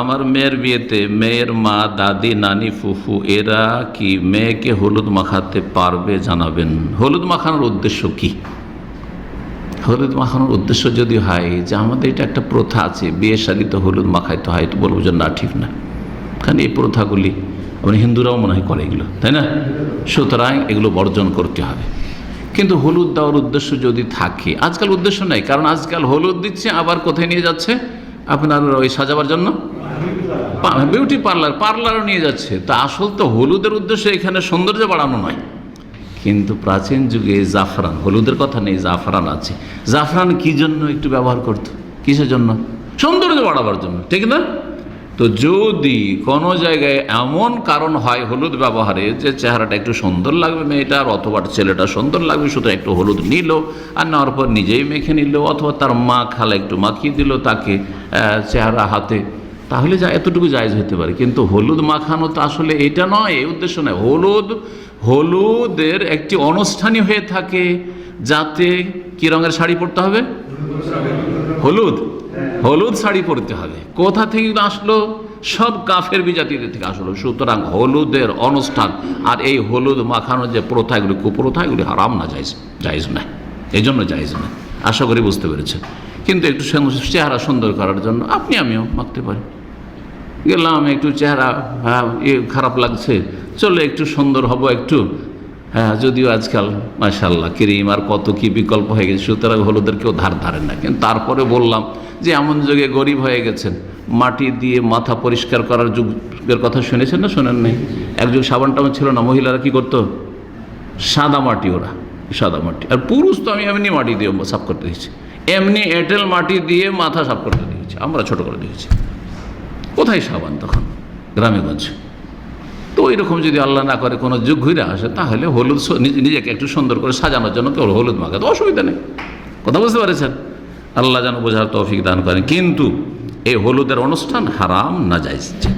আমার মেয়ের বিয়েতে মেয়ের মা, দাদি, নানি, ফুফু, এরা কি মেয়েকে হলুদ মাখাতে পারবে জানাবেন? হলুদ মাখানোর উদ্দেশ্য কি? হলুদ মাখানোর উদ্দেশ্য যদি হয় যে আমাদের এটা একটা প্রথা আছে বিয়ে শাদিতে হলুদ মাখাইতে হয় তো বলব যে না, ঠিক না। কারণ এই প্রথাগুলি মানে হিন্দুরাও মনে হয় করে এগুলো, তাই না? সুতরাং এগুলো বর্জন করতে হবে। কিন্তু হলুদ দেওয়ার উদ্দেশ্য যদি থাকে, আজকাল উদ্দেশ্য নাই, কারণ আজকাল হলুদ দিচ্ছে, আবার কোথায় নিয়ে যাচ্ছে? আপনার ওই সাজাবার জন্য? বিউটি পার্লার পার্লারও নিয়ে যাচ্ছে। তা আসল তো হলুদের উদ্দেশ্য এখানে সৌন্দর্য বাড়ানো নয়। কিন্তু প্রাচীন যুগে জাফরান, হলুদের কথা নেই, জাফরান আছে। জাফরান কি জন্য একটু ব্যবহার করতো? কিসের জন্য? সৌন্দর্য বাড়াবার জন্য, ঠিক না? তো যদি কোনো জায়গায় এমন কারণ হয় হলুদ ব্যবহারে যে চেহারাটা একটু সুন্দর লাগবে মেয়েটার, অথবা ছেলেটা সুন্দর লাগবে, শুধু একটু হলুদ নিল, আর নেওয়ার পর নিজেই মেখে নিল, অথবা তার মা খালা একটু মাখিয়ে দিল তাকে চেহারা হাতে। তাহলে যা এতটুকু জায়জ হতে পারে। কিন্তু হলুদ মাখানো তো আসলে এটা নয়, এই উদ্দেশ্য নয়। হলুদ, হলুদের একটি অনুষ্ঠানই হয়ে থাকে যাতে কি রঙের শাড়ি পরতে হবে? হলুদ। হলুদ শাড়ি পরতে হবে। কোথা থেকে আসলো? সব কাফের বিজাতিদের থেকে আসলো। সুতরাং হলুদের অনুষ্ঠান আর এই হলুদ মাখানোর যে প্রথা এগুলি কুপ্রথা এগুলি হারাম না যাইজ জায়জ না। এই জন্য জায়জ না। আশা করি বুঝতে পেরেছেন। কিন্তু একটু চেহারা সুন্দর করার জন্য আপনি, আমিও মাখতে পারি। গেলাম একটু চেহারা হ্যাঁ, খারাপ লাগছে চলো একটু সুন্দর হব একটু। হ্যাঁ যদিও আজকাল মাশাল্লাহ ক্রিম আর কত কি বিকল্প হয়ে গেছে সুতরাং হলুদের কেউ ধার ধারেন না। কিন্তু তারপরে বললাম যে এমন যুগে গরিব হয়ে গেছেন মাটি দিয়ে মাথা পরিষ্কার করার যুগের কথা শুনেছেন না শোনেন নাই? একজন সাবান টাবান ছিল না মহিলারা কি করতো? সাদা মাটি ওরা সাদা মাটি। আর পুরুষ তো আমি এমনি মাটি দিয়ে সাফ করতে দিয়েছি। এমনি এঁটেল মাটি দিয়ে মাথা সাফ করতে দিয়েছি আমরা ছোট করে দিয়েছি। কোথায় সাবান তখন? গ্রামে গঞ্জে তো ওই রকম যদি আল্লাহ না করে কোনো যুগ ঘুরে আসে, তাহলে হলুদ নিজেকে একটু সুন্দর করে সাজানোর জন্য কেউ হলুদ মাখে তো অসুবিধা নেই। কথা বুঝতে পারছেন? আল্লাহ যেন বোঝার তৌফিক দান করেন। কিন্তু এই হলুদের অনুষ্ঠান হারাম না যাইছে।